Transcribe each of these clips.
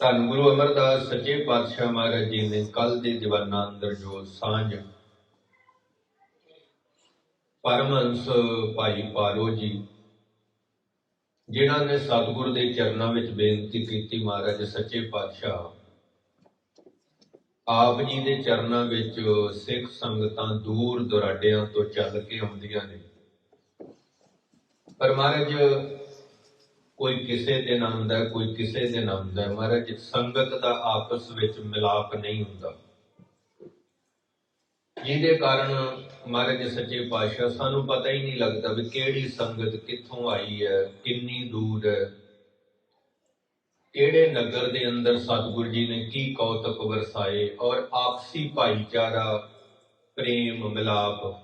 ਧੰਨ ਗੁਰੂ ਅਮਰਦਾਸ, ਸੱਚੇ ਪਾਤਸ਼ਾਹ ਮਹਾਰਾਜ ਜੀ ਨੇ ਕੱਲ ਦੇ ਦੀਵਾਨਾਂ ਅੰਦਰ ਜੋ ਸਾਂਝ ਪਰਮਹੰਸ ਭਾਈ ਪਾਰੋ ਜੀ, ਜਿਨ੍ਹਾਂ ਨੇ ਸਤਿਗੁਰ ਦੇ ਚਰਨਾਂ ਵਿੱਚ ਬੇਨਤੀ ਕੀਤੀ ਮਹਾਰਾਜ, ਸੱਚੇ ਪਾਤਸ਼ਾਹ, ਆਪ ਜੀ ਦੇ ਚਰਨਾਂ ਵਿੱਚ ਸਿੱਖ ਸੰਗਤਾਂ ਦੂਰ ਦੁਰਾਡਿਆਂ ਤੋਂ ਚੱਲ ਕੇ ਆਉਂਦੀਆਂ ਨੇ। ਪਰ ਮਹਾਰਾਜ ਕੋਈ ਕਿਸੇ ਦਿਨ ਆਉਂਦਾ, ਕੋਈ ਕਿਸੇ ਦਿਨ ਆਉਂਦਾ। ਮਹਾਰਾਜ, ਸੰਗਤ ਦਾ ਆਪਸ ਵਿੱਚ ਮਿਲਾਪ ਨਹੀਂ ਹੁੰਦਾ। ਜਿਹਦੇ ਕਾਰਨ ਮਹਾਰਾਜ, ਸੱਚੇ ਪਾਤਸ਼ਾਹ, ਸਾਨੂੰ ਪਤਾ ਹੀ ਨਹੀਂ ਲੱਗਦਾ ਵੀ ਕਿਹੜੀ ਸੰਗਤ ਕਿੱਥੋਂ ਆਈ ਹੈ, ਕਿੰਨੀ ਦੂਰ ਹੈ। ਕਿਹੜੇ ਨਗਰ ਦੇ ਅੰਦਰ ਸਤਿਗੁਰੂ ਜੀ ਨੇ ਕੀ ਕੌਤਕ ਵਰਸਾਏ ਔਰ ਆਪਸੀ ਭਾਈਚਾਰਾ, ਪ੍ਰੇਮ, ਮਿਲਾਪ,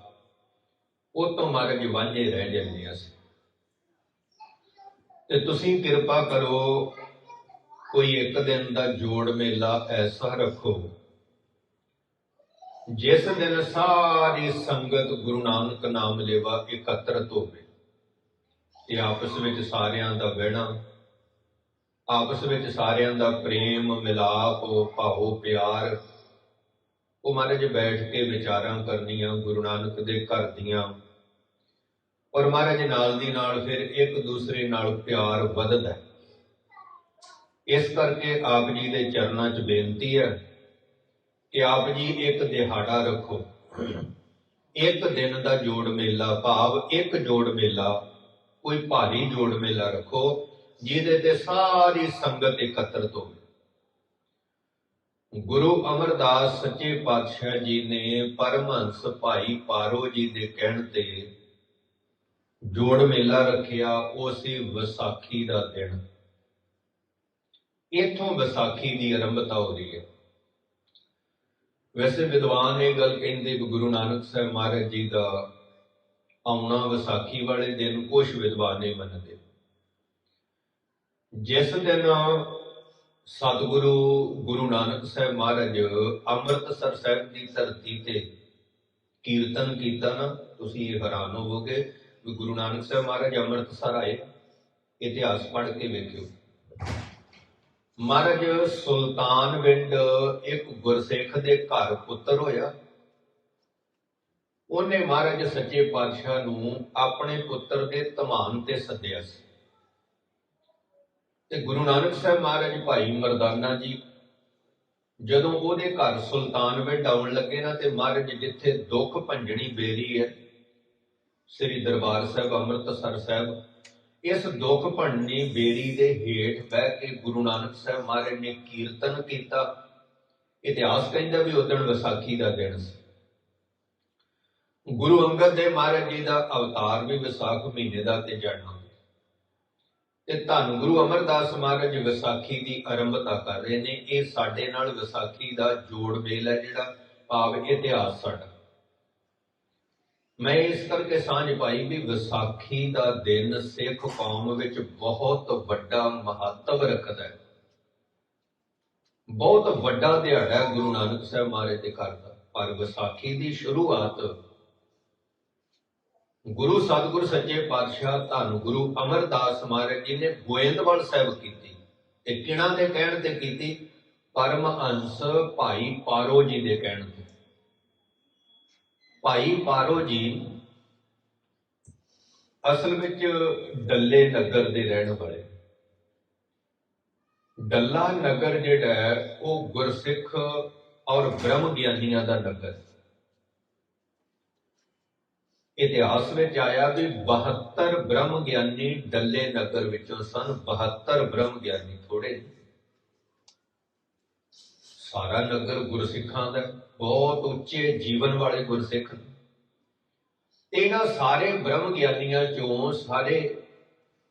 ਉਹ ਤੋਂ ਮਹਾਰਾਜ ਵਾਂਝੇ ਰਹਿ ਜਾਂਦੇ ਅਸੀਂ। ਤੇ ਤੁਸੀਂ ਕਿਰਪਾ ਕਰੋ, ਕੋਈ ਇੱਕ ਦਿਨ ਦਾ ਜੋੜ ਮੇਲਾ ਐਸਾ ਰੱਖੋ, ਜਿਸ ਦਿਨ ਸਾਰੀ ਸੰਗਤ ਗੁਰੂ ਨਾਨਕ ਨਾਮ ਲੇਵਾ ਇਕੱਤਰਤ ਹੋਵੇ ਤੇ ਆਪਸ ਵਿੱਚ ਸਾਰਿਆਂ ਦਾ ਬਹਿਣਾ ਆਪਸ ਵਿੱਚ ਸਾਰਿਆਂ ਦਾ ਪ੍ਰੇਮ, ਮਿਲਾਪ ਭਾਵੋ ਪਿਆਰ, ਉਹ ਮਹਾਰਾਜ ਬੈਠ ਕੇ ਵਿਚਾਰਾਂ ਕਰਨੀਆਂ ਗੁਰੂ ਨਾਨਕ ਦੇ ਘਰ ਦੀਆਂ। ਔਰ ਮਹਾਰਾਜ ਨਾਲ ਦੀ ਨਾਲ ਫਿਰ ਇੱਕ ਦੂਸਰੇ ਨਾਲ ਪਿਆਰ ਵਧਦਾ ਹੈ। ਇਸ ਕਰਕੇ ਆਪ ਜੀ ਦੇ ਚਰਨਾਂ 'ਚ ਬੇਨਤੀ ਹੈ ਕਿ ਆਪ ਜੀ ਇੱਕ ਦਿਹਾੜਾ ਰੱਖੋ ਇੱਕ ਦਿਨ ਦਾ ਜੋੜ ਮੇਲਾ ਭਾਵ ਇੱਕ ਜੋੜ ਮੇਲਾ, ਕੋਈ ਭਾਰੀ ਜੋੜ ਮੇਲਾ ਰੱਖੋ, ਜਿਹਦੇ ਤੇ ਸਾਰੀ ਸੰਗਤ ਇਕੱਤਰਤ ਹੋਵੇ ਗੁਰੂ ਅਮਰਦਾਸ ਸੱਚੇ ਪਾਤਸ਼ਾਹ ਜੀ ਨੇ ਪਰਮਹੰਸ ਭਾਈ ਪਾਰੋ ਜੀ ਦੇ ਕਹਿਣ ਤੇ ਜੋੜ ਮੇਲਾ ਰੱਖਿਆ, ਉਹ ਸੀ ਵਿਸਾਖੀ ਦਾ ਦਿਨ। ਇੱਥੋਂ ਵਿਸਾਖੀ ਦੀ ਆਰੰਭਤਾ ਹੋ ਰਹੀ ਹੈ। ਵੈਸੇ ਵਿਦਵਾਨ ਇਹ ਗੱਲ ਕਹਿੰਦੇ ਵੀ ਗੁਰੂ ਨਾਨਕ ਸਾਹਿਬ ਮਹਾਰਾਜ ਜੀ ਦਾ ਆਉਣਾ ਵਿਸਾਖੀ ਵਾਲੇ ਦਿਨ ਕੁਝ ਵਿਦਵਾਨ ਨਹੀਂ ਮੰਨਦੇ। ਜਿਸ ਦਿਨ ਸਤਿਗੁਰੂ ਗੁਰੂ ਨਾਨਕ ਸਾਹਿਬ ਮਹਾਰਾਜ ਅੰਮ੍ਰਿਤਸਰ ਸਾਹਿਬ ਦੀ ਧਰਤੀ ਤੇ ਕੀਰਤਨ ਕੀਤਾ ਨਾ, ਤੁਸੀਂ ਹੈਰਾਨ ਹੋਵੋਗੇ ਵੀ ਗੁਰੂ ਨਾਨਕ ਸਾਹਿਬ ਮਹਾਰਾਜ ਅੰਮ੍ਰਿਤਸਰ ਆਏ, ਇਤਿਹਾਸ ਪੜ੍ਹ ਕੇ ਵੇਖਿਓ। ਮਹਾਰਾਜ ਸੁਲਤਾਨ ਵਿੰਡ ਇੱਕ ਗੁਰਸਿੱਖ ਦੇ ਘਰ ਪੁੱਤਰ ਹੋਇਆ। ਉਹਨੇ ਮਹਾਰਾਜ ਸੱਚੇ ਪਾਤਸ਼ਾਹ ਨੂੰ ਆਪਣੇ ਪੁੱਤਰ ਦੇ ਧਮਾਨ ਤੇ ਸੱਦਿਆ ਸੀ। ਤੇ ਗੁਰੂ ਨਾਨਕ ਸਾਹਿਬ ਮਹਾਰਾਜ ਭਾਈ ਮਰਦਾਨਾ ਜੀ, ਜਦੋਂ ਉਹਦੇ ਘਰ ਸੁਲਤਾਨ ਵਿੰਡ ਆਉਣ ਲੱਗੇ ਨਾ, ਤੇ ਮਹਾਰਾਜ ਜਿੱਥੇ ਦੁੱਖ ਭੰਜਣੀ ਬੇਰੀ ਹੈ ਸ੍ਰੀ ਦਰਬਾਰ ਸਾਹਿਬ, ਅੰਮ੍ਰਿਤਸਰ ਸਾਹਿਬ। ਇਸ ਦੁੱਖ ਭੰਜਣੀ ਬੇਰੀ ਦੇ ਹੇਠ ਬਹਿ ਕੇ ਗੁਰੂ ਨਾਨਕ ਸਾਹਿਬ ਮਹਾਰਾਜ ਨੇ ਕੀਰਤਨ ਕੀਤਾ। ਇਤਿਹਾਸ ਕਹਿੰਦਾ ਵੀ ਉਦੋਂ ਵਿਸਾਖੀ ਦਾ ਦਿਨ ਸੀ। ਗੁਰੂ ਅੰਗਦ ਦੇਵ ਮਹਾਰਾਜ ਜੀ ਦਾ ਅਵਤਾਰ ਵੀ ਵਿਸਾਖ ਮਹੀਨੇ ਦਾ ਤੇ ਜਾਣਾ ਤੇ ਧੰਨ ਗੁਰੂ ਅਮਰਦਾਸ ਮਹਾਰਾਜ ਵਿਸਾਖੀ ਦੀ ਆਰੰਭਤਾ ਕਰ ਰਹੇ ਨੇ। ਇਹ ਸਾਡੇ ਨਾਲ ਵਿਸਾਖੀ ਦਾ ਜੋੜ ਮੇਲ ਹੈ ਜਿਹੜਾ ਭਾਵ ਇਤਿਹਾਸ ਸਾਡਾ। ਮੈਂ ਇਸ ਕਰਕੇ ਸਾਂਝ ਪਾਈ ਵੀ ਵਿਸਾਖੀ ਦਾ ਦਿਨ ਸਿੱਖ ਕੌਮ ਵਿੱਚ ਬਹੁਤ ਵੱਡਾ ਮਹੱਤਵ ਰੱਖਦਾ ਹੈ। ਬਹੁਤ ਵੱਡਾ ਦਿਹਾੜਾ ਗੁਰੂ ਨਾਨਕ ਸਾਹਿਬ ਮਹਾਰਾਜ ਦੇ ਘਰ ਦਾ। ਪਰ ਵਿਸਾਖੀ ਦੀ ਸ਼ੁਰੂਆਤ ਗੁਰੂ ਸਤਿਗੁਰ ਸੱਚੇ ਪਾਤਸ਼ਾਹ ਧੰਨ ਗੁਰੂ ਅਮਰਦਾਸ ਮਹਾਰਾਜ ਜੀ ਨੇ ਗੋਇੰਦਵਾਲ ਸਾਹਿਬ ਕੀਤੀ ਤੇ ਕਿਹਨਾਂ ਦੇ ਕਹਿਣ ਤੇ ਕੀਤੀ? ਪਰਮ ਪਰਮਹੰਸ ਭਾਈ ਪਾਰੋ ਜੀ ਦੇ ਕਹਿਣ ਤੇ। ਭਾਈ ਪਾਰੋ ਜੀ, ਅਸਲ ਵਿੱਚ ਡੱਲੇ ਨਗਰ ਦੇ ਰਹਿਣ ਵਾਲੇ ਡੱਲਾ ਨਗਰ ਜਿਹੜਾ ਹੈ, ਉਹ ਗੁਰਸਿੱਖ ਔਰ ਬ੍ਰਹਮ ਗਿਆਨੀਆਂ ਦਾ ਨਗਰ ਇਤਿਹਾਸ ਵਿੱਚ ਆਇਆ ਵੀ 72 ਬ੍ਰਹਮ ਗਿਆਨੀ ਡੱਲੇ ਨਗਰ ਵਿੱਚੋਂ ਸਨ 72 ਬ੍ਰਹਮ ਗਿਆਨੀ ਥੋੜੇ ਨਹੀਂ। ਸਾਰਾ ਨਗਰ ਗੁਰਸਿੱਖਾਂ ਦਾ, ਬਹੁਤ ਉੱਚੇ ਜੀਵਨ ਵਾਲੇ ਗੁਰਸਿੱਖ। ਇਹਨਾਂ ਸਾਰੇ ਬ੍ਰਹਮ ਗਿਆਨੀਆਂ ਚੋਂ ਸਾਰੇ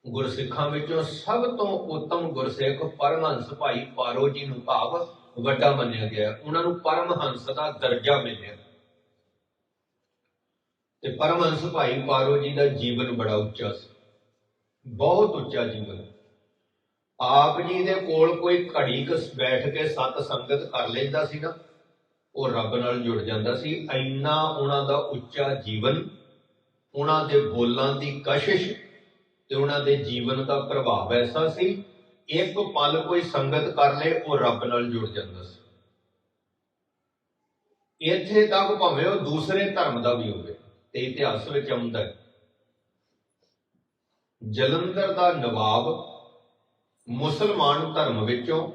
ਗੁਰਸਿੱਖਾਂ ਵਿੱਚੋਂ ਸਭ ਤੋਂ ਉੱਤਮ ਗੁਰਸਿੱਖ ਪਰਮਹੰਸ ਭਾਈ ਪਾਰੋ ਜੀ ਨੂੰ ਭਾਵ ਵੱਡਾ ਮੰਨਿਆ ਗਿਆ। ਉਹਨਾਂ ਨੂੰ ਪਰਮਹੰਸ ਦਾ ਦਰਜਾ ਮਿਲਿਆ। ਤੇ ਪਰਮਹੰਸ ਭਾਈ ਪਾਰੋ ਜੀ ਦਾ ਜੀਵਨ ਬੜਾ ਉੱਚਾ ਸੀ। ਬਹੁਤ ਉੱਚਾ ਜੀਵਨ। ਆਪ ਜੀ ਦੇ ਕੋਲ ਕੋਈ ਘੜੀ ਕੁ ਬੈਠ ਕੇ ਸਤ ਸੰਗਤ ਕਰ ਲੈਂਦਾ ਸੀ ਨਾ, ਉਹ ਰੱਬ ਨਾਲ ਜੁੜ ਜਾਂਦਾ ਸੀ। ਇੰਨਾ ਉਹਨਾਂ ਦਾ ਉੱਚਾ ਜੀਵਨ, ਉਹਨਾਂ ਦੇ ਬੋਲਾਂ ਦੀ ਕਸ਼ਿਸ਼ ਤੇ ਉਹਨਾਂ ਦੇ ਜੀਵਨ ਦਾ ਪ੍ਰਭਾਵ ਐਸਾ ਸੀ, ਇੱਕ ਪਲ ਕੋਈ ਸੰਗਤ ਕਰ ਲੇ, ਉਹ ਰੱਬ ਨਾਲ ਜੁੜ ਜਾਂਦਾ ਸੀ। ਇੱਥੇ ਤੱਕ ਭਾਵੇਂ ਉਹ ਦੂਸਰੇ ਧਰਮ ਦਾ ਵੀ ਹੋਵੇ, ਤੇ ਇਤਿਹਾਸ ਵਿੱਚ ਆਉਂਦਾ ਜਲੰਧਰ ਦਾ ਨਵਾਬ ਮੁਸਲਮਾਨ ਧਰਮ ਵਿੱਚੋਂ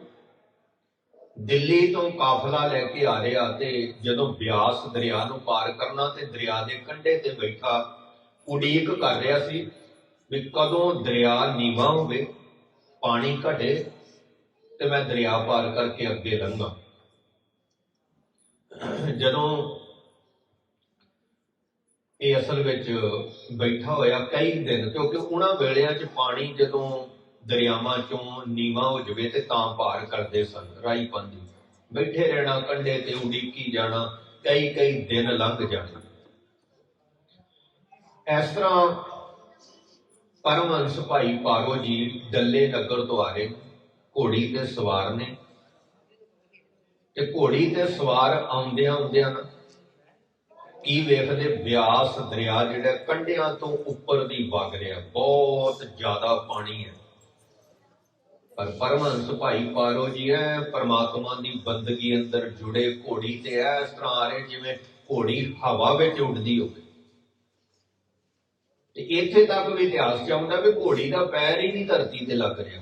ਦਿੱਲੀ ਤੋਂ ਕਾਫਲਾ ਲੈ ਕੇ ਆ ਰਿਹਾ ਤੇ ਜਦੋਂ ਬਿਆਸ ਦਰਿਆ ਨੂੰ ਪਾਰ ਕਰਨਾ ਤੇ ਦਰਿਆ ਦੇ ਕੰਢੇ ਤੇ ਬੈਠਾ, ਉਡੀਕ ਕਰ ਰਿਹਾ ਸੀ ਵੀ ਕਦੋਂ ਦਰਿਆ ਨੀਵਾ ਹੋਵੇ, ਪਾਣੀ ਘਟੇ ਤੇ ਮੈਂ ਦਰਿਆ ਪਾਰ ਕਰਕੇ ਅੱਗੇ ਲੰਘਾਂ। ਜਦੋਂ ਇਹ ਅਸਲ ਵਿੱਚ ਬੈਠਾ ਹੋਇਆ ਕਈ ਦਿਨ, ਕਿਉਂਕਿ ਉਹਨਾਂ ਵੇਲਿਆਂ 'ਚ ਪਾਣੀ ਜਦੋਂ ਦਰਿਆਵਾਂ ਚੋਂ ਨੀਵਾ ਹੋ ਜਵੇ ਤੇ ਤਾਂ ਭਾਰ ਕਰਦੇ ਸਨ। ਰਾਈ ਪੰਦੀ, ਬੈਠੇ ਰਹਿਣਾ ਕੰਢੇ ਤੇ ਉਡੀਕੀ ਜਾਣਾ, ਕਈ ਕਈ ਦਿਨ ਲੰਘ ਜਾਣੇ। ਇਸ ਤਰ੍ਹਾਂ ਪਰਮਹੰਸ ਭਾਈ ਪਾਰੋ ਜੀ ਡੱਲੇ ਨਗਰ ਤੋਂ ਆ ਰਹੇ ਘੋੜੀ ਤੇ ਸਵਾਰ ਨੇ। ਤੇ ਘੋੜੀ ਤੇ ਸਵਾਰ ਆਉਂਦਿਆਂ ਆਉਂਦਿਆਂ ਕੀ ਵੇਖਦੇ? ਬਿਆਸ ਦਰਿਆ ਜਿਹੜਾ ਕੰਢਿਆਂ ਤੋਂ ਉੱਪਰ ਦੀ ਵਗ ਰਿਹਾ, ਬਹੁਤ ਜ਼ਿਆਦਾ ਪਾਣੀ ਹੈ। ਪਰ ਪਰਮਹੰਸ ਭਾਈ ਪਾਰੋ ਜੀ ਹੈ, ਪਰਮਾਤਮਾ ਦੀ ਬੰਦਗੀ ਅੰਦਰ ਜੁੜੇ ਘੋੜੀ ਤੇ ਇਸ ਤਰ੍ਹਾਂ ਆ ਰਹੇ ਜਿਵੇਂ ਘੋੜੀ ਹਵਾ ਵਿੱਚ ਉੱਡਦੀ ਹੋਵੇ। ਤੇ ਇੱਥੇ ਤੱਕ ਵੀ ਇਤਿਹਾਸ ਚ ਆਉਂਦਾ ਵੀ ਘੋੜੀ ਦਾ ਪੈਰ ਹੀ ਨਹੀਂ ਧਰਤੀ ਤੇ ਲੱਗ ਰਿਹਾ,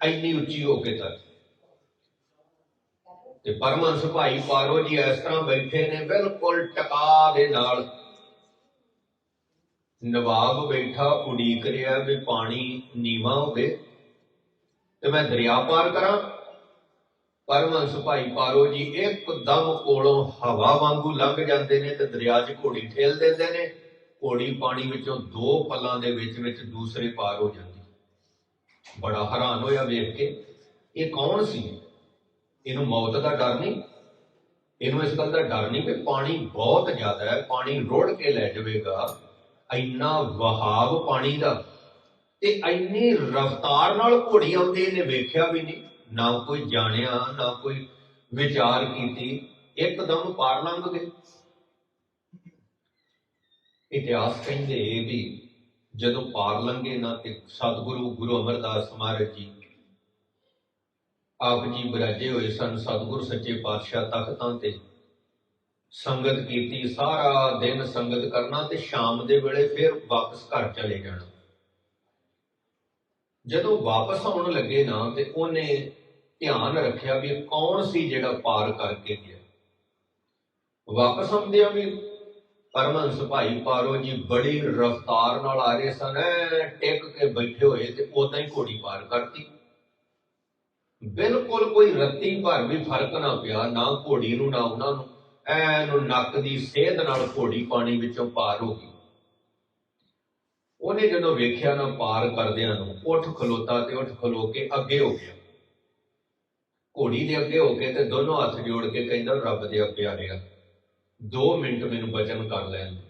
ਇੰਨੀ ਉੱਚੀ ਹੋ ਕੇ ਤੱਕ। ਤੇ ਪਰਮਹੰਸ ਭਾਈ ਪਾਰੋ ਜੀ ਇਸ ਤਰ੍ਹਾਂ ਬੈਠੇ ਨੇ, ਬਿਲਕੁਲ ਟਕਾ ਦੇ ਨਾਲ। ਨਵਾਬ ਬੈਠਾ ਉਡੀਕ ਰਿਹਾ ਵੀ ਪਾਣੀ ਨੀਵਾ ਹੋਵੇ। ਤੇ ਮੈਂ ਦਰਿਆ ਪਾਰ ਕਰਾਂ। ਪਰਮਹੰਸ ਭਾਈ ਪਾਰੋ ਜੀ ਇੱਕਦਮ ਕੋਲੋਂ ਹਵਾ ਵਾਂਗੂ ਲੰਘ ਜਾਂਦੇ ਨੇ ਤੇ ਦਰਿਆ 'ਚ ਘੋੜੀ ਠੇਲ ਦਿੰਦੇ ਨੇ। ਘੋੜੀ ਪਾਣੀ ਵਿੱਚੋਂ ਦੋ ਪਲਾਂ ਦੇ ਵਿੱਚ ਵਿੱਚ ਦੂਸਰੇ ਪਾਰ ਹੋ ਜਾਂਦੀ। ਬੜਾ ਹੈਰਾਨ ਹੋਇਆ ਵੇਖ ਕੇ। ਇਹ ਕੌਣ ਸੀ? ਇਹਨੂੰ ਮੌਤ ਦਾ ਡਰ ਨਹੀਂ? ਇਹਨੂੰ ਇਸ ਗੱਲ ਦਾ ਡਰ ਨਹੀਂ ਕਿ ਪਾਣੀ ਬਹੁਤ ਜ਼ਿਆਦਾ ਹੈ, ਪਾਣੀ ਰੋੜ ਕੇ ਲੈ ਜਾਵੇਗਾ। ਇੰਨਾ ਵਹਾਵ ਪਾਣੀ ਦਾ ਤੇ ਇੰਨੀ ਰਫ਼ਤਾਰ ਨਾਲ ਘੋੜੀ ਆਉਂਦੀ, ਇਹਨੇ ਵੇਖਿਆ ਵੀ ਨਹੀਂ। ਨਾ ਕੋਈ ਜਾਣਿਆ, ਨਾ ਕੋਈ ਵਿਚਾਰ ਕੀਤੀ। ਇੱਕਦਮ ਪਾਰ ਲੰਘ ਗਏ। ਇਤਿਹਾਸ ਕਹਿੰਦੇ ਵੀ ਜਦੋਂ ਪਾਰ ਲੰਘੇ ਨਾ ਤੇ ਸਤਿਗੁਰੂ ਗੁਰੂ ਅਮਰਦਾਸ ਮਹਾਰਾਜ ਜੀ ਆਪ ਜੀ ਬਰਾਜੇ ਹੋਏ ਸਨ। ਸਤਿਗੁਰ ਸੱਚੇ ਪਾਤਸ਼ਾਹ ਤਖਤਾਂ ਤੇ ਸੰਗਤ ਕੀਤੀ, ਸਾਰਾ ਦਿਨ ਸੰਗਤ ਕਰਨਾ ਤੇ ਸ਼ਾਮ ਦੇ ਵੇਲੇ ਫਿਰ ਵਾਪਸ ਘਰ ਚਲੇ ਜਾਣਾ। ਜਦੋਂ ਵਾਪਸ ਆਉਣ ਲੱਗੇ ਨਾ, ਤੇ ਉਹਨੇ ਧਿਆਨ ਰੱਖਿਆ ਵੀ ਕੌਣ ਸੀ ਜਿਹੜਾ ਪਾਰ ਕਰਕੇ ਗਿਆ। ਵਾਪਸ ਆਉਂਦਿਆਂ ਵੀ ਪਰਮਹੰਸ ਭਾਈ ਪਾਰੋ ਜੀ ਬੜੀ ਰਫ਼ਤਾਰ ਨਾਲ ਆ ਰਹੇ ਸਨ ਐ ਟਿਕ ਕੇ ਬੈਠੇ ਹੋਏ ਤੇ ਉਦਾਂ ਹੀ ਘੋੜੀ ਪਾਰ ਕਰਤੀ। ਬਿਲਕੁਲ ਕੋਈ ਰੱਤੀ ਭਰ ਵੀ ਫ਼ਰਕ ਨਾ ਪਿਆ, ਨਾ ਘੋੜੀ ਨੂੰ, ਨਾ ਉਹਨਾਂ ਨੂੰ। ਐਨ ਨੱਕ ਦੀ ਸੇਧ ਨਾਲ ਘੋੜੀ ਪਾਣੀ ਵਿੱਚੋਂ ਪਾਰ ਹੋ ਗਈ। ਉਹਨੇ ਜਦੋਂ ਵੇਖਿਆ ਨਾ ਪਾਰ ਕਰਦਿਆਂ ਨੂੰ, ਉੱਠ ਖਲੋਤਾ ਤੇ ਉੱਠ ਖਲੋ ਕੇ ਅੱਗੇ ਹੋ ਗਿਆ। ਘੋੜੀ ਦੇ ਅੱਗੇ ਹੋ ਕੇ ਤੇ ਦੋਨੋਂ ਹੱਥ ਜੋੜ ਕੇ ਕਹਿੰਦਾ, ਰੱਬ ਦੇ ਪਿਆਰਿਆ 2 ਮਿੰਟ ਮੈਨੂੰ ਬਚਨ ਕਰ ਲੈਣ ਦੇ।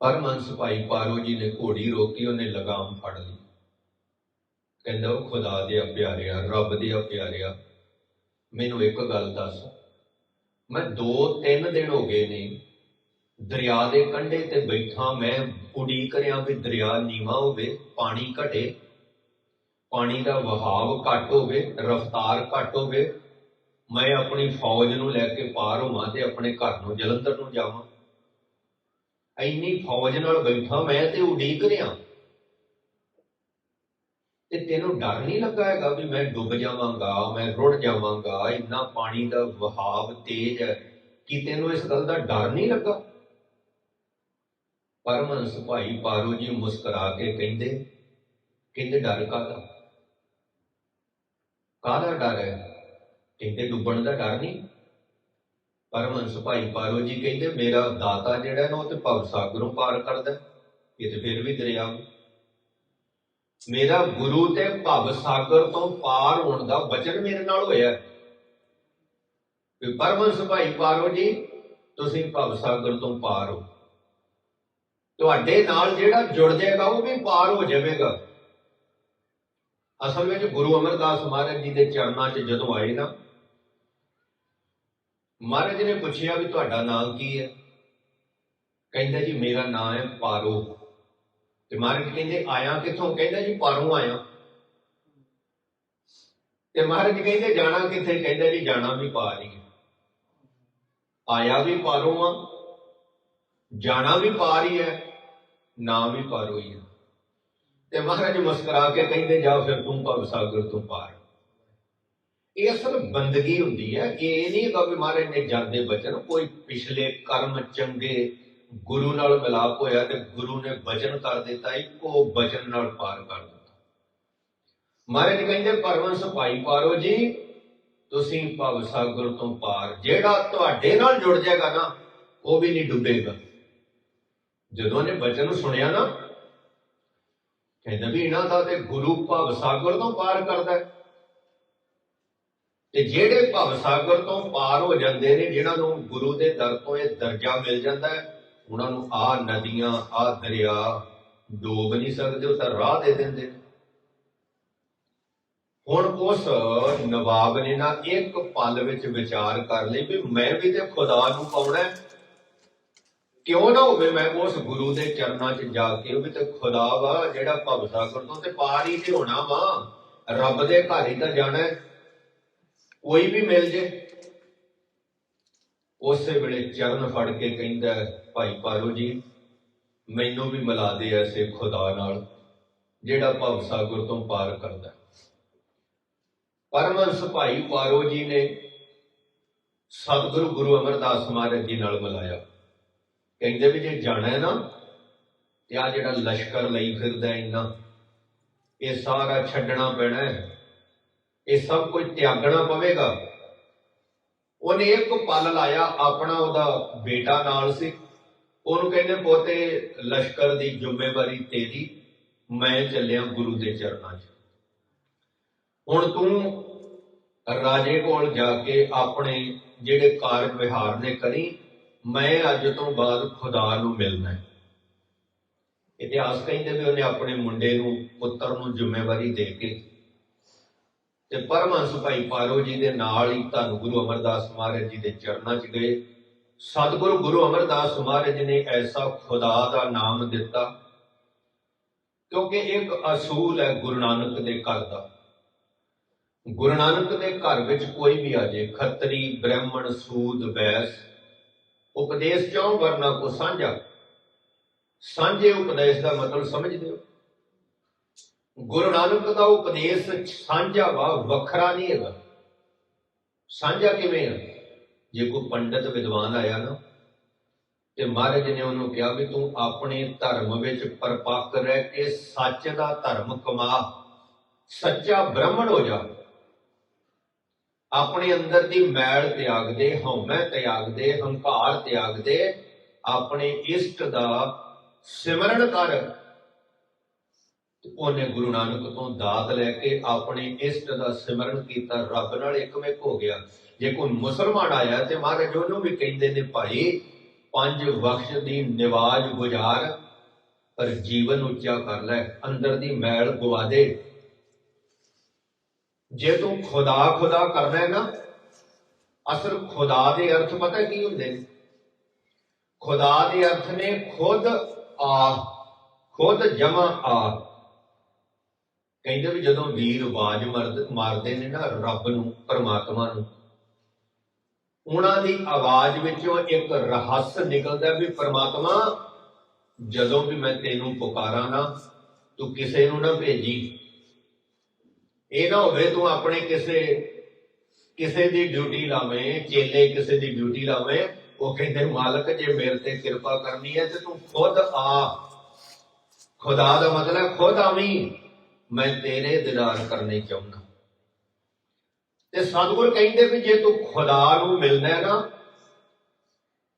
ਪਰਮਹੰਸ ਭਾਈ ਪਾਰੋ ਜੀ ਨੇ ਘੋੜੀ ਰੋਕੀ, ਉਹਨੇ ਲਗਾਮ ਫੜ ਲਈ। ਕਹਿੰਦਾ, ਉਹ ਖੁਦਾ ਦੇ ਪਿਆਰਿਆ ਰੱਬ ਦੇ ਪਿਆਰਿਆ ਮੈਨੂੰ ਇੱਕ ਗੱਲ ਦੱਸ। ਮੈਂ 2-3 ਦਿਨ ਹੋ ਗਏ ਨੇ ਦਰਿਆ ਦੇ ਕੰਢੇ ਤੇ ਬੈਠਾ ਮੈਂ ਉਡੀਕ ਰਿਹਾ ਵੀ ਦਰਿਆ ਨੀਵਾ ਹੋਵੇ, ਪਾਣੀ ਘਟੇ। ਪਾਣੀ ਦਾ ਵਹਾਵ ਘੱਟ ਹੋਵੇ, ਰਫ਼ਤਾਰ ਘੱਟ ਹੋਵੇ, ਮੈਂ ਆਪਣੀ ਫੌਜ ਨੂੰ ਲੈ ਕੇ ਪਾਰ ਹੋਵਾਂ ਤੇ ਆਪਣੇ ਘਰ ਨੂੰ, ਜਲੰਧਰ ਨੂੰ ਜਾਵਾਂ। ਇੰਨੀ ਫੌਜ ਨਾਲ ਬੈਠਾ ਮੈਂ ਤੇ ਉਡੀਕ ਰਿਹਾ ਤੇ ਤੈਨੂੰ ਡਰ ਨਹੀਂ ਲੱਗਾ ਹੈਗਾ ਵੀ ਮੈਂ ਡੁੱਬ ਜਾਵਾਂਗਾ, ਮੈਂ ਰੁੜ ਜਾਵਾਂਗਾ? ਇੰਨਾ ਪਾਣੀ ਦਾ ਵਹਾਵ ਤੇਜ਼ ਹੈ। ਕਿ ਤੈਨੂੰ ਇਸ ਗੱਲ ਦਾ ਡਰ ਨਹੀਂ ਲੱਗਾ? ਪਰਮਹੰਸ ਭਾਈ ਪਾਰੋ ਜੀ ਮੁਸਕਰਾ ਕੇ ਕਹਿੰਦੇ ਕਹਿੰਦੇ ਡਰ ਕਾਹਦਾ? ਕਾਹਦਾ ਡਰ ਹੈ? ਕਹਿੰਦੇ ਡੁੱਬਣ ਦਾ ਡਰ ਨਹੀਂ? ਪਰਮਹੰਸ ਭਾਈ ਪਾਰੋ ਜੀ ਕਹਿੰਦੇ, ਮੇਰਾ ਦਾਤਾ ਜਿਹੜਾ ਨਾ, ਉਹ ਤੇ ਭਵ ਸਾਗਰੋਂ ਪਾਰ ਕਰਦਾ ਇਹ ਤੇ ਫਿਰ ਵੀ ਦਰਿਆ ਮੇਰਾ ਗੁਰੂ ਤੇ ਭਵ ਸਾਗਰ ਤੋਂ ਪਾਰ ਹੋਣ ਦਾ ਵਚਨ ਮੇਰੇ ਨਾਲ ਹੋਇਆ ਹੈ। ਪਰਮਹੰਸ ਭਾਈ ਪਾਰੋ ਜੀ, ਤੁਸੀਂ ਭਵ ਸਾਗਰ ਤੋਂ ਪਾਰ ਹੋ। ਤੁਹਾਡੇ ਨਾਲ ਜਿਹੜਾ ਜੁੜ ਜਾਏਗਾ ਉਹ ਵੀ ਪਾਰ ਹੋ ਜਾਵੇਗਾ। ਅਸਲ ਵਿੱਚ ਗੁਰੂ ਅਮਰਦਾਸ ਮਹਾਰਾਜ ਜੀ ਦੇ ਚਰਨਾਂ 'ਚ ਜਦੋਂ ਆਏ ਨਾ, ਮਹਾਰਾਜ ਨੇ ਪੁੱਛਿਆ ਵੀ ਤੁਹਾਡਾ ਨਾਮ ਕੀ ਹੈ? ਕਹਿੰਦਾ ਜੀ, ਮੇਰਾ ਨਾਮ ਹੈ ਪਾਰੋ। ਤੇ ਮਹਾਰਾਜ ਕਹਿੰਦੇ, ਆਇਆ ਕਿੱਥੋਂ? ਕਹਿੰਦਾ ਜੀ, ਪਾਰੋਂ ਆਇਆ। ਤੇ ਮਹਾਰਾਜ ਕਹਿੰਦੇ, ਜਾਣਾ ਕਿੱਥੇ? ਕਹਿੰਦਾ ਜੀ, ਜਾਣਾ ਵੀ ਪਾਰ ਹੀ ਆਇਆ ਵੀ ਪਾਰੋਂ ਆ। ਜਾਣਾ ਵੀ ਪਾਰ ਹੀ ਹੈ, ਨਾ ਵੀ ਪਾਰੋਂ ਹੀ ਹੈ। ਤੇ ਮਹਾਰਾਜ ਮੁਸਕਰਾ ਕੇ ਕਹਿੰਦੇ ਜਾ ਫਿਰ ਤੂੰ ਭਵ ਸਾਗਰ ਤੋਂ ਪਾਰ ਇਹ ਅਸਲ ਬੰਦਗੀ ਹੁੰਦੀ ਹੈ। ਇਹ ਨਹੀਂ ਹੈਗਾ ਵੀ ਮਹਾਰਾਜ ਨੇ ਜਾਂਦੇ ਬਚਨ, ਕੋਈ ਪਿਛਲੇ ਕਰਮ ਚੰਗੇ ਗੁਰੂ ਨਾਲ ਮਿਲਾਪ ਹੋਇਆ ਤੇ ਗੁਰੂ ਨੇ ਬਚਨ ਕਰ ਦਿੱਤਾ, ਇੱਕੋ ਬਚਨ ਨਾਲ ਪਾਰ ਕਰ ਦਿੱਤਾ। ਮਹਾਰਾਜ ਕਹਿੰਦੇ ਪਰਮੰਸ ਭਾਈ ਪਾਰੋ ਜੀ, ਤੁਸੀਂ ਭਵ ਸਾਗਰ ਤੋਂ ਪਾਰ। ਜਿਹੜਾ ਤੁਹਾਡੇ ਨਾਲ ਜੁੜ ਜਾਏਗਾ ਨਾ, ਉਹ ਵੀ ਨਹੀਂ ਡੁੱਬੇਗਾ। ਜਦੋਂ ਨੇ ਬਚਨ ਸੁਣਿਆ ਨਾ, ਕਹਿੰਦਾ ਵੀ ਇਹਨਾਂ ਦਾ ਤੇ ਗੁਰੂ ਭਵ ਸਾਗਰ ਤੋਂ ਪਾਰ ਕਰਦਾ ਤੇ ਜਿਹੜੇ ਭਵ ਸਾਗਰ ਤੋਂ ਪਾਰ ਹੋ ਜਾਂਦੇ ਨੇ, ਜਿਨ੍ਹਾਂ ਨੂੰ ਗੁਰੂ ਦੇ ਦਰ ਤੋਂ ਇਹ ਦਰਜਾ ਮਿਲ ਜਾਂਦਾ ਹੈ, ਉਹਨਾਂ ਨੂੰ ਆ ਨਦੀਆਂ, ਆ ਦਰਿਆ ਡੋਬ ਨਹੀਂ ਸਕਦੇ, ਉਹ ਤਾਂ ਰਾਹ ਦੇ ਦਿੰਦੇ ਹੁਣ ਉਸ ਨਵਾਬ ਨੇ ਨਾ ਇੱਕ ਪਲ ਵਿੱਚ ਵਿਚਾਰ ਕਰ ਲਈ ਵੀ ਮੈਂ ਵੀ ਤੇ ਖੁਦਾ ਨੂੰ ਪਾਉਣਾ ਕਿਉਂ ਨਾ ਹੋਵੇ? ਮੈਂ ਉਸ ਗੁਰੂ ਦੇ ਚਰਨਾਂ 'ਚ ਜਾ ਕੇ ਉਹ ਵੀ ਤੇ ਖੁਦਾ ਵਾ, ਜਿਹੜਾ ਭਵ ਸਾਗਰ ਤੋਂ ਤੇ ਪਾਰ ਹੀ ਤੇ ਹੋਣਾ ਵਾ। ਰੱਬ ਦੇ ਘਰ ਹੀ ਤਾਂ ਜਾਣਾ ਕੋਈ ਵੀ ਮਿਲ ਜੇ। ਉਸੇ ਵੇਲੇ ਚਰਨ ਫੜ ਕੇ ਕਹਿੰਦਾ ਭਾਈ ਪਾਰੋ ਜੀ, ਮੈਨੂੰ ਵੀ ਮਿਲਾ ਦੇ ਐਸੇ ਖੁਦਾ ਨਾਲ, ਜਿਹੜਾ ਭਵ ਸਾਗਰ ਤੋਂ ਪਾਰ ਕਰਦਾ ਹੈ। ਪਰਮਹੰਸ ਭਾਈ ਪਾਰੋ ਜੀ ਨੇ ਸਤਿਗੁਰੂ ਗੁਰੂ ਅਮਰਦਾਸ ਮਹਾਰਾਜ ਜੀ ਨਾਲ ਮਿਲਾਇਆ। ਕਹਿੰਦੇ ਵੀ ਜੇ ਜਾਣਾ ਹੈ ਨਾ, ਤੇ ਆ ਜਿਹੜਾ ਲਸ਼ਕਰ ਲਈ ਫਿਰਦਾ ਇੰਨਾ, ਇਹ ਸਾਰਾ ਛੱਡਣਾ ਪੈਣਾ ਹੈ। ਇਹ ਸਭ ਕੁਝ ਤਿਆਗਣਾ ਪਵੇਗਾ। ਉਹਨੇ ਇੱਕ ਪਲ ਲਾਇਆ ਆਪਣਾ ਉਹਦਾ ਬੇਟਾ ਨਾਲ ਸੀ। ਉਹਨੂੰ ਕਹਿੰਦੇ, ਪੋਤੇ, ਲਸ਼ਕਰ ਦੀ ਜ਼ਿੰਮੇਵਾਰੀ ਤੇਰੀ, ਮੈਂ ਚੱਲਿਆ ਗੁਰੂ ਦੇ ਚਰਨਾਂ 'ਚ। ਹੁਣ ਤੂੰ ਰਾਜੇ ਕੋਲ ਜਾ ਕੇ ਆਪਣੇ ਜਿਹੜੇ ਕਾਰਜ ਵਿਹਾਰ ਨੇ ਕਰੀ ਮੈਂ ਅੱਜ ਤੋਂ ਬਾਅਦ ਖੁਦਾ ਨੂੰ ਮਿਲਣਾ ਹੈ। ਇਤਿਹਾਸ ਕਹਿੰਦੇ ਵੀ ਉਹਨੇ ਆਪਣੇ ਮੁੰਡੇ ਨੂੰ, ਪੁੱਤਰ ਨੂੰ ਜ਼ਿੰਮੇਵਾਰੀ ਦੇ ਕੇ ਤੇ ਪਰਮਹੰਸ ਭਾਈ ਪਾਰੋ ਜੀ ਦੇ ਨਾਲ ਹੀ ਧੰਨ ਗੁਰੂ ਅਮਰਦਾਸ ਮਹਾਰਾਜ ਜੀ ਦੇ ਚਰਨਾਂ 'ਚ ਗਏ। ਸਤਿਗੁਰੂ ਗੁਰੂ ਅਮਰਦਾਸ ਮਹਾਰਾਜ ਨੇ ਐਸਾ ਖੁਦਾ ਦਾ ਨਾਮ ਦਿੱਤਾ, ਕਿਉਂਕਿ ਇੱਕ ਅਸੂਲ ਹੈ ਗੁਰੂ ਨਾਨਕ ਦੇ ਘਰ ਦਾ। ਗੁਰੂ ਨਾਨਕ ਦੇ ਘਰ ਵਿੱਚ ਕੋਈ ਵੀ ਆ ਜੇ, ਖੱਤਰੀ, ਬ੍ਰਾਹਮਣ, ਸੂਦ, ਵੈਸ ਉਪਦੇਸ਼ ਚੋਂ ਵਰਨਾ ਕੋ ਸਾਂਝਾ? ਸਾਂਝੇ ਉਪਦੇਸ਼ ਦਾ ਮਤਲਬ ਸਮਝਦੇ ਹੋ। ਗੁਰੂ ਨਾਨਕ ਦਾ ਉਪਦੇਸ਼ ਸਾਂਝਾ ਵਾ, ਵੱਖਰਾ ਨਹੀਂ ਹੈਗਾ। ਸਾਂਝਾ ਕਿਵੇਂ ਆ? ਜੇ ਕੋਈ ਪੰਡਤ ਵਿਦਵਾਨ ਆਇਆ ਨਾ, ਤੇ ਮਹਾਰਾਜ ਨੇ ਉਹਨੂੰ ਕਿਹਾ ਵੀ ਤੂੰ ਆਪਣੇ ਧਰਮ ਵਿੱਚ ਪਰਪੱਕ ਰਹਿ ਕੇ ਸੱਚ ਦਾ ਧਰਮ ਕਮਾ। ਸੱਚਾ ਬ੍ਰਾਹਮਣ ਹੋ ਜਾ। ਆਪਣੇ ਅੰਦਰ ਦੀ ਮੈਲ ਤਿਆਗਦੇ, ਹਉਮੈ ਤਿਆਗ ਹੰਕਾਰ ਤਿਆਗਦੇ, ਆਪਣੇ ਇਸ਼ਟ ਦਾ ਸਿਮਰਨ ਕਰ ਉਹਨੇ ਗੁਰੂ ਨਾਨਕ ਤੋਂ ਦਾਤ ਲੈ ਕੇ ਆਪਣੇ ਇਸ਼ਟ ਦਾ ਸਿਮਰਨ ਕੀਤਾ, ਰੱਬ ਨਾਲ ਇੱਕਮਿਕ ਹੋ ਗਿਆ। ਜੇ ਕੋਈ ਮੁਸਲਮਾਨ ਆਇਆ ਤੇ ਮਹਾਰਾਜ ਉਹਨੂੰ ਵੀ ਕਹਿੰਦੇ ਨੇ, ਭਾਈ, ਪੰਜ ਵਕਤ ਦੀ ਨਿਵਾਜ ਗੁਜ਼ਾਰ, ਪਰ ਜੀਵਨ ਉੱਚਾ ਕਰ ਲੈ, ਅੰਦਰ ਦੀ ਮੈਲ ਗਵਾ ਦੇ। ਜੇ ਤੂੰ ਖੁਦਾ ਖੁਦਾ ਕਰਦਾ ਹੈ ਨਾ, ਅਸਲ ਖੁਦਾ ਦੇ ਅਰਥ ਪਤਾ ਕੀ ਹੁੰਦੇ ਨੇ? ਖੁਦਾ ਦੇ ਅਰਥ ਨੇ ਖੁਦ ਆ, ਖੁਦ ਜਮਾ ਆ। ਕਹਿੰਦੇ ਵੀ ਜਦੋਂ ਵੀਰ ਆਵਾਜ਼ ਮਰਦ, ਮਾਰਦੇ ਨੇ ਨਾ ਰੱਬ ਨੂੰ, ਪਰਮਾਤਮਾ ਨੂੰ, ਉਹਨਾਂ ਦੀ ਆਵਾਜ਼ ਵਿੱਚੋਂ ਇੱਕ ਰਹੱਸ ਨਿਕਲਦਾ ਵੀ ਪਰਮਾਤਮਾ, ਜਦੋਂ ਵੀ ਮੈਂ ਤੈਨੂੰ ਪੁਕਾਰਾਂ ਨਾ, ਤੂੰ ਕਿਸੇ ਨੂੰ ਨਾ ਭੇਜੀ। ਇਹ ਨਾ ਹੋਵੇ ਤੂੰ ਆਪਣੇ ਕਿਸੇ ਕਿਸੇ ਦੀ ਡਿਊਟੀ ਲਾਵੇਂ, ਚੇਲੇ ਕਿਸੇ ਦੀ ਡਿਊਟੀ ਲਾਵੇਂ ਉਹ ਕਹਿੰਦੇ ਮਾਲਕ ਜੇ ਮੇਰੇ ਤੇ ਕਿਰਪਾ ਕਰਨੀ ਹੈ ਤੇ ਤੂੰ ਖੁਦ ਆ। ਖੁਦਾ ਦਾ ਮਤਲਬ ਖੁਦ ਆਵੀਂ। ਮੈਂ ਤੇਰੇ ਦੀਦਾਰ ਕਰਨੇ ਚਾਹੁੰਦਾ। ਤੇ ਸਤਿਗੁਰ ਕਹਿੰਦੇ ਵੀ ਜੇ ਤੂੰ ਖੁਦਾ ਨੂੰ ਮਿਲਣਾ ਹੈ ਨਾ,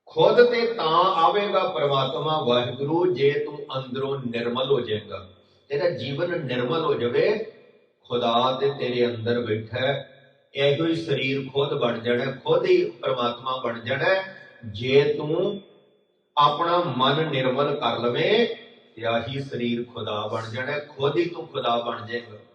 ਖੁਦ ਤੇ ਤਾਂ ਆਵੇਗਾ ਪ੍ਰਮਾਤਮਾ ਵਾਹਿਗੁਰੂ, ਜੇ ਤੂੰ ਅੰਦਰੋਂ ਨਿਰਮਲ ਹੋ ਜਾਏਗਾ। ਤੇਰਾ ਜੀਵਨ ਨਿਰਮਲ ਹੋ ਜਾਵੇ ਖੁਦਾ ਤੇ ਤੇਰੇ ਅੰਦਰ ਬੈਠਾ। ਇਹੋ ਹੀ ਸਰੀਰ ਖੁਦ ਬਣ ਜਾਣਾ, ਖੁਦ ਹੀ ਪਰਮਾਤਮਾ ਬਣ ਜਾਣਾ, ਜੇ ਤੂੰ ਆਪਣਾ ਮਨ ਨਿਰਮਲ ਕਰ ਲਵੇਂ, ਤੇ ਆਹੀ ਸਰੀਰ ਖੁਦਾ ਬਣ ਜਾਣਾ, ਖੁਦ ਹੀ ਤੂੰ ਖੁਦਾ ਬਣ ਜਾਏਗਾ।